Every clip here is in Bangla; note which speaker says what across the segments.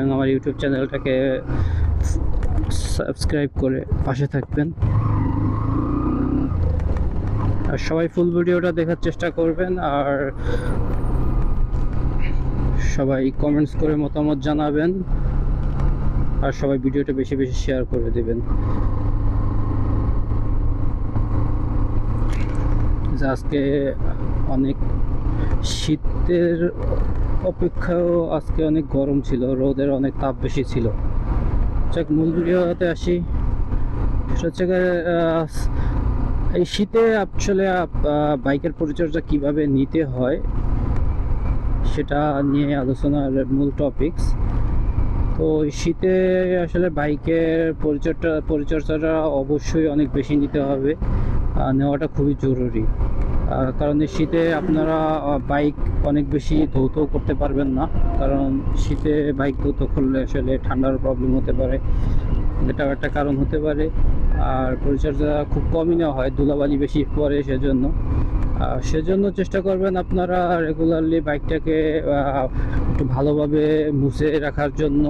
Speaker 1: এবং আমার ইউটিউব চ্যানেলটাকে সাবস্ক্রাইব করে পাশে থাকবেন। আর সবাই ফুল ভিডিওটা দেখার চেষ্টা করবেন আর সবাই কমেন্টস করে মতামত জানাবেন আর সবাই ভিডিওটা বেশি বেশি শেয়ার করে দেবেন। আজকে অনেক শীতের অপেক্ষাও আজকে অনেক গরম ছিল, রোদের অনেক তাপ বেশি ছিল। যাক মূল আসি। সেটা হচ্ছে এই শীতে আসলে বাইকের পরিচর্যা কীভাবে নিতে হয় সেটা নিয়ে আলোচনার মূল টপিকস তো শীতে আসলে বাইকের পরিচর্যা, পরিচর্যাটা অবশ্যই অনেক বেশি নিতে হবে। নেওয়াটা খুবই জরুরি। কারণ শীতে আপনারা বাইক অনেক বেশি ধৌত করতে পারবেন না। কারণ শীতে বাইক ধৌত করলে আসলে ঠান্ডার প্রবলেম হতে পারে। এটাও একটা কারণ হতে পারে। আর পরিচর্যা খুব কমই নেওয়া হয়, ধুলাবালি বেশি পড়ে সেজন্য। সেজন্য চেষ্টা করবেন আপনারা রেগুলারলি বাইকটাকে একটু ভালোভাবে মুছে রাখার জন্য।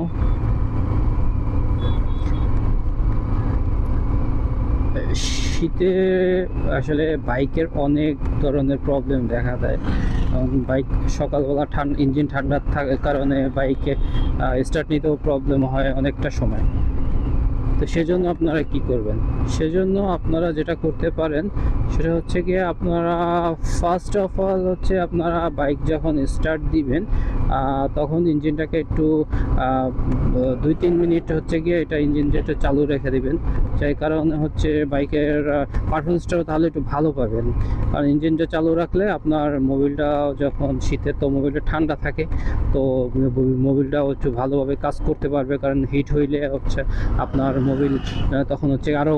Speaker 1: শীতে আসলে বাইকের অনেক ধরনের প্রবলেম দেখা দেয়। বাইক সকালবেলা ঠান্ডা ইঞ্জিন ঠান্ডা থাকার কারণে বাইকে স্টার্ট নিতেও প্রবলেম হয় অনেকটা সময়। তো সেজন্য আপনারা কি করবেন? সেজন্য আপনারা যেটা করতে পারেন, সেটা হচ্ছে গিয়ে আপনারা ফার্স্ট অফ অল হচ্ছে আপনারা বাইক যখন স্টার্ট দিবেন তখন ইঞ্জিনটাকে একটু দুই তিন মিনিট হচ্ছে গিয়ে এটা ইঞ্জিনটা একটু চালু রেখে দেবেন। যার কারণে হচ্ছে বাইকের পারফরমেন্সটাও তাহলে একটু ভালো পাবেন। কারণ ইঞ্জিনটা চালু রাখলে আপনার মোবিলটা যখন শীতের, তো মোবিলটা ঠান্ডা থাকে, তো মোবিলটাও একটু ভালোভাবে কাজ করতে পারবে। কারণ হিট হইলে হচ্ছে আপনার মোবিল তখন হচ্ছে আরও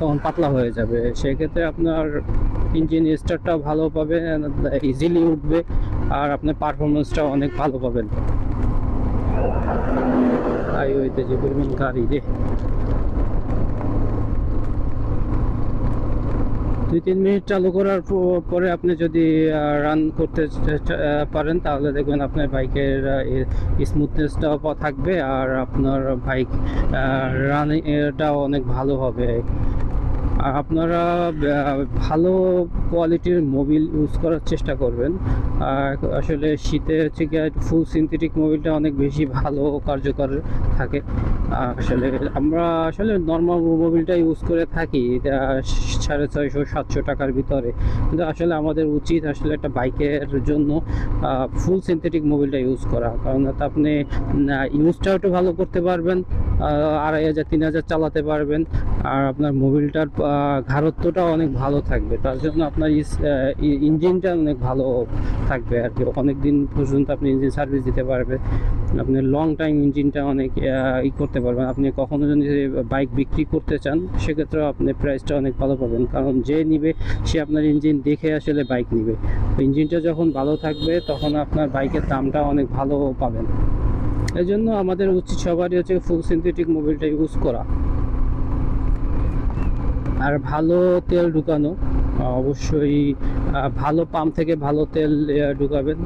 Speaker 1: তখন পাতলা হয়ে যাবে। সেক্ষেত্রে আপনার ইঞ্জিন স্টার্টটাও ভালো পাবে ইজিলি উঠবে। আর আপনার পারফরমেন্সটাও অনেক ভালো পাবেন। হাইওয়েতে যে পরিমাণ গাড়ি রে। দুই তিন মিনিট চালু করার পরে আপনি যদি রান করতে পারেন, তাহলে দেখবেন আপনার বাইকের স্মুথনেসটাও থাকবে আর আপনার বাইক রানিংটাও অনেক ভালো হবে। আপনারা ভালো কোয়ালিটির মোবিল ইউজ করার চেষ্টা করবেন। আসলে শীতে হচ্ছে গিয়ে ফুল সিনথেটিক মোবিলটা অনেক বেশি ভালো কার্যকর থাকে। আসলে আমরা আসলে নর্মাল মোবিলটা ইউজ করে থাকি সাড়ে ছয়শো, সাতশো টাকার ভিতরে। কিন্তু আসলে আমাদের উচিত আসলে একটা বাইকের জন্য ফুল সিনথেটিক মোবিলটা ইউজ করা। কারণ আপনি ইউজটাও একটু ভালো করতে পারবেন আড়াই হাজার, তিন হাজার চালাতে পারবেন। আর আপনার মোবিলটার আহ, ঘারত্বটাও অনেক ভালো থাকবে। তার জন্য আপনার ইঞ্জিনটা অনেক ভালো থাকবে আর কি। অনেক দিন পর্যন্ত আপনি ইঞ্জিন সার্ভিস দিতে পারবে। আপনি লং টাইম ইঞ্জিনটা অনেক ই করতে পারবেন। আপনি কখনো যদি বাইক বিক্রি করতে চান সেক্ষেত্রেও আপনি প্রাইসটা অনেক ভালো পাবেন। কারণ যে নিবে সে আপনার ইঞ্জিন দেখে আসলে বাইক নিবে। ইঞ্জিনটা যখন ভালো থাকবে তখন আপনার বাইকের দামটা অনেক ভালো পাবেন। এই জন্য আমাদের উচিত সবারই হচ্ছে ফুল সিনথেটিক মোবিলটা ইউজ করা। আর ভালো তেল ঢুকানো অবশ্যই ভালো পাম্প থেকে ভালো তেল ঢুকাবেন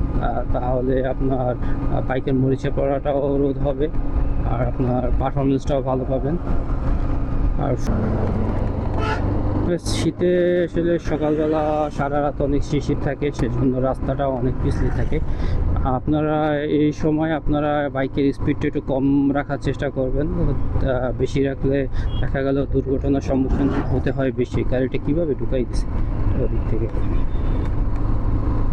Speaker 1: তাহলে আপনার বাইকের মরিচে পড়াটাও রোধ হবে, আর আপনার পারফরমেন্সটাও ভালো পাবেন। আর শীতে আসলে সকালবেলা সারা রাত অনেক শিশির থাকে, সেজন্য রাস্তাটাও অনেক পিছলে থাকে। আপনারা এই সময় আপনারা বাইকের স্পিডটা একটু কম রাখার চেষ্টা করবেন। বেশি রাখলে দেখা গেল দুর্ঘটনার সম্মুখীন হতে হয় বেশি। গাড়িটা কীভাবে ঢুকাই দিছে? ওদিক থেকে।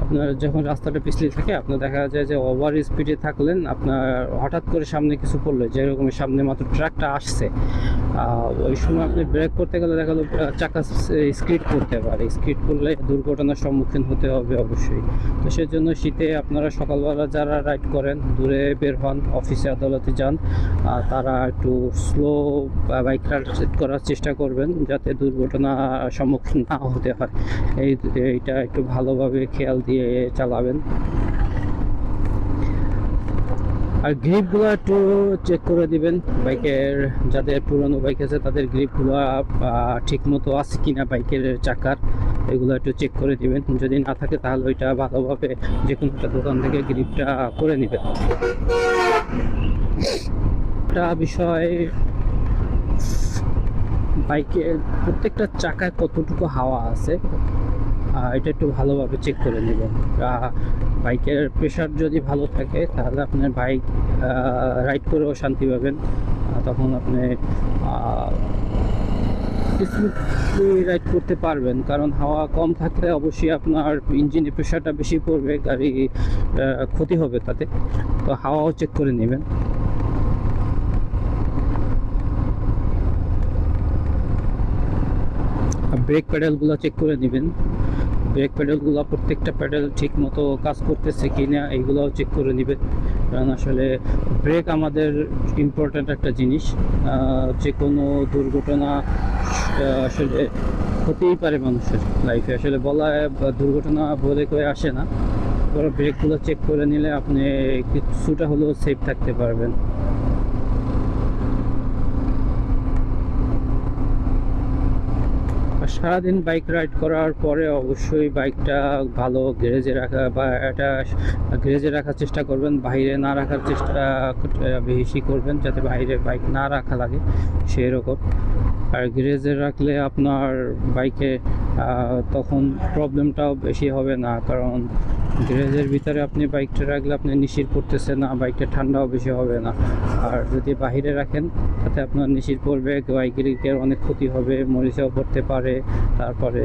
Speaker 1: আপনার যখন রাস্তাটা পিছলে থাকে, আপনার দেখা যায় যে ওভার স্পিডে থাকলেন, আপনার হঠাৎ করে সামনে কিছু পড়ল, যেরকম সামনে মাত্র ট্রাকটা আসছে। ওই সময় আপনি ব্রেক করতে গেলে দেখা গেলো চাকা স্কিড করতে পারে। স্কিড করলে দুর্ঘটনার সম্মুখীন হতে হবে অবশ্যই। তো সেজন্য শীতে আপনারা সকালবেলা যারা রাইড করেন, দূরে বের হন অফিসে আদালতে যান তারা একটু স্লো বাইক রাইড করার চেষ্টা করবেন, যাতে দুর্ঘটনা সম্মুখীন না হতে হয়। এই, এইটা একটু ভালোভাবে খেয়াল দিয়ে চালাবেন। আর গ্রিপগুলো একটু চেক করে দিবেন। বাইকের যাদের পুরনো বাইক আছে, তাদের গ্রিপগুলো ঠিক মতো আছে কিনা বাইকের চাকার, এগুলো একটু চেক করে দিবেন। যদি না থাকে, তাহলে ওইটা ভালোভাবে যে কোনো একটা দোকান থেকে গ্রিপটা করে নেবেন। একটা বিষয়, বাইকের প্রত্যেকটা চাকায় কতটুকু হাওয়া আছে এটা একটু ভালোভাবে চেক করে নেবেন। বাইকের প্রেশার যদি ভালো থাকে, তাহলে আপনার বাইক রাইড করেও শান্তি পাবেন। তখন আপনি স্মুথলি রাইড করতে পারবেন। কারণ হাওয়া কম থাকলে অবশ্যই আপনার ইঞ্জিনের প্রেশারটা বেশি পড়বে, গাড়ি ক্ষতি হবে তাতে। তো হাওয়াও চেক করে নেবেন। ব্রেক প্যাডেলগুলো চেক করে নেবেন। ব্রেক প্যাডেলগুলো প্রত্যেকটা প্যাডেল ঠিক মতো কাজ করতেছে কি না এইগুলোও চেক করে নেবেন কারণ আসলে ব্রেক আমাদের ইম্পর্ট্যান্ট একটা জিনিস। যে কোনো দুর্ঘটনা আসলে হতেই পারে মানুষের লাইফে আসলে বলা, দুর্ঘটনা বলে করে আসে না। ব্রেকগুলো চেক করে নিলে আপনি কিছুটা হলেও সেফ থাকতে পারবেন। সারাদিন বাইক রাইড করার পরে অবশ্যই বাইকটা ভালো গ্যারেজে রাখা বা এটা গ্যারেজে রাখার চেষ্টা করবেন, বাইরে না রাখার চেষ্টা বেশি করবেন যাতে বাইরে বাইক না রাখা লাগে সেই রকম আর গ্যারেজে রাখলে আপনার বাইকে তখন প্রবলেমটাও বেশি হবে না, কারণ গ্যারেজের ভিতরে আপনি বাইকটা রাখলে আপনি নিশির পড়তেছে না, বাইকটা ঠান্ডাও বেশি হবে না। আর যদি বাহিরে রাখেন, তাতে আপনার নিশির পড়বে, বাইকের অনেক ক্ষতি হবে, মরিচাও পড়তে পারে, তারপরে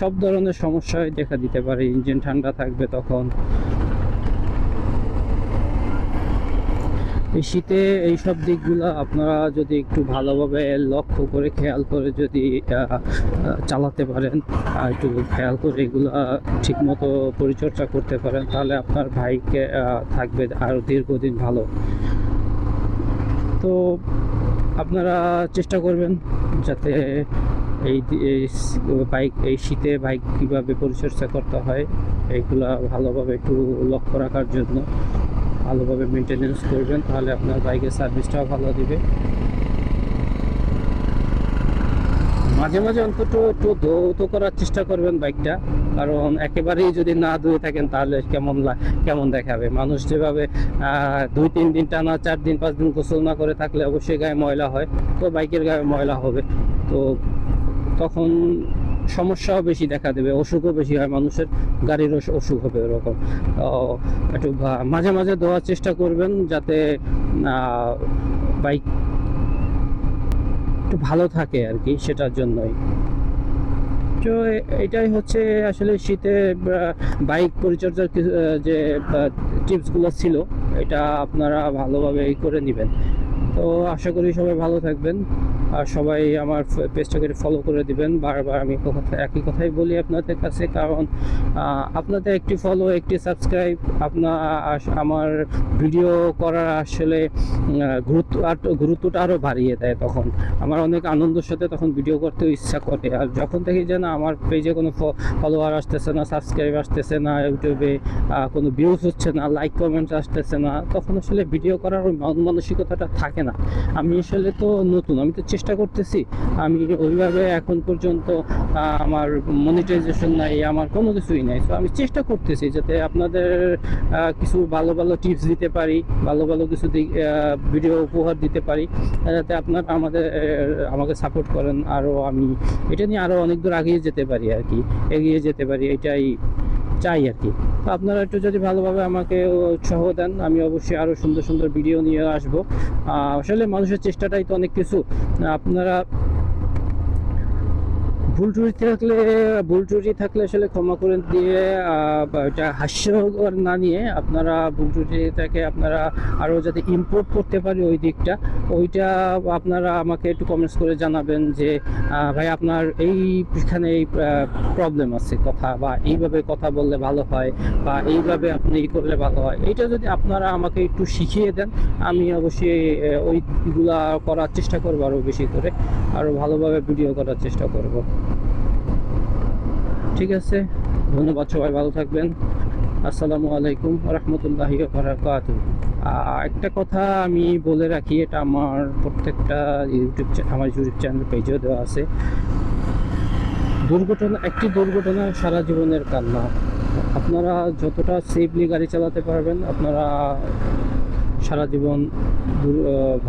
Speaker 1: সব ধরনের সমস্যায় দেখা দিতে পারে। ইঞ্জিন ঠান্ডা থাকবে তখন। এই শীতে এইসব দিকগুলো আপনারা যদি একটু ভালোভাবে লক্ষ্য করে খেয়াল করে যদি চালাতে পারেন একটু খেয়াল করে এগুলো ঠিক মতো পরিচর্যা করতে পারেন, তাহলে আপনার বাইকে থাকবে আরও দীর্ঘদিন ভালো। তো আপনারা চেষ্টা করবেন যাতে এই বাইক, এই শীতে বাইক কীভাবে পরিচর্যা করতে হয়, এইগুলা ভালোভাবে একটু লক্ষ্য রাখার জন্য। ভালোভাবে মেনটেনেন্স করবেন, তাহলে আপনার বাইকের সার্ভিসটাও ভালো দিবে। মাঝে মাঝে অন্তত একটু ধৌত করার চেষ্টা করবেন বাইকটা কারণ একেবারেই যদি না ধুয়ে থাকেন, তাহলে কেমন কেমন দেখাবে? মানুষ যেভাবে দুই তিন দিন টানা, চার দিন, পাঁচ দিন গোসল না করে থাকলে অবশ্যই গায়ে ময়লা হয়, তো বাইকের গায়ে ময়লা হবে। তো তখন সমস্যাও বেশি দেখা দেবে, অসুখও বেশি হয়, মানুষের গাড়ির অসুখ হবে এরকম তো একটু মাঝে মাঝে দেওয়ার চেষ্টা করবেন যাতে বাইক একটু ভালো থাকে আর কি সেটার জন্যই। তো এটাই হচ্ছে আসলে শীতে বাইক পরিচর্যার যে টিপসগুলো ছিল, এটা আপনারা ভালোভাবে করে নেবেন। তো আশা করি সবাই ভালো থাকবেন। আর সবাই আমার পেজটাকে ফলো করে দিবেন। বারবার আমি একই কথাই বলি আপনাদের কাছে, কারণ আপনাদের একটি ফলো একটি সাবস্ক্রাইব আপনার আমার ভিডিও করার আসলে গুরুত্ব আর গুরুত্বটা আরও বাড়িয়ে দেয় তখন। আমার অনেক আনন্দের সাথে তখন ভিডিও করতেও ইচ্ছা করে। আর যখন দেখি যে না, আমার পেজে কোনো ফলোয়ার আসতেছে না সাবস্ক্রাইব আসতেছে না ইউটিউবে কোনো ভিউজ হচ্ছে না লাইক কমেন্ট আসতেছে না, তখন আসলে ভিডিও করার ওই মন মানসিকতাটা থাকে না। আমি আসলে তো নতুন, আমি তো চেষ্টা করতেছি। আমি ওইভাবে এখন পর্যন্ত আমার মনিটাইজেশন নাই, আমার কোনো কিছুই নাই। তো আমি চেষ্টা করতেছি যাতে আপনাদের কিছু ভালো ভালো টিপস দিতে পারি, ভালো ভালো কিছু ভিডিও উপহার দিতে পারি, যাতে আপনার আমাদের, আমাকে সাপোর্ট করেন। আরও আমি, এটা নিয়ে আরও অনেক দূর এগিয়ে যেতে পারি আর কি। এগিয়ে যেতে পারি, এটাই চাই আর কি। তো আপনারা একটু যদি ভালোভাবে আমাকে উৎসাহ দেন, আমি অবশ্যই আরও সুন্দর সুন্দর ভিডিও নিয়ে আসব। আসলে মানুষের চেষ্টাটাই তো অনেক কিছু। আপনারা ভুল ত্রুটি থাকলে ভুল ত্রুটি থাকলে আসলে ক্ষমা করে দিয়ে এটা হাস্যকর না নিয়ে আপনারা ভুল ত্রুটিটাকে আপনারা আরও যাতে ইম্পোর্ট করতে পারি ওই দিকটা, ওইটা আপনারা আমাকে একটু কমেন্টস করে জানাবেন যে ভাই আপনার এইখানে এই প্রবলেম আছে কথা বা এইভাবে কথা বললে ভালো হয় বা এইভাবে আপনি করলে ভালো হয়। এইটা যদি আপনারা আমাকে একটু শিখিয়ে দেন, আমি অবশ্যই ওইগুলা করার চেষ্টা করব আরও বেশি করে আরও ভালোভাবে ভিডিও করার চেষ্টা করব। ঠিক আছে, ধন্যবাদ সবাই, ভালো থাকবেন। আসসালামু আলাইকুম রহমতুল্লাহি বারাকাতু একটা কথা আমি বলে রাখি, এটা আমার প্রত্যেকটা ইউটিউব আমার ইউটিউব চ্যানেল পেজেও দেওয়া আছে। দুর্ঘটনা, একটি দুর্ঘটনা সারা জীবনের কান্না। আপনারা যতটা সেফলি গাড়ি চালাতে পারবেন, আপনারা সারা জীবন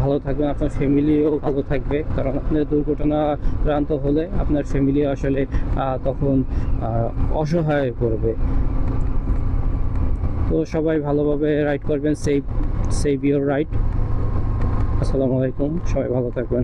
Speaker 1: ভালো থাকবেন আপনার ফ্যামিলিও ভালো থাকবে। কারণ আপনার দুর্ঘটনা প্রান্ত হলে আপনার ফ্যামিলি আসলে তখন অসহায় হয়ে পড়বে। তো সবাই ভালোভাবে রাইড করবেন সেভ সেভ ইউর রাইড আসসালামু আলাইকুম, সবাই ভালো থাকবেন।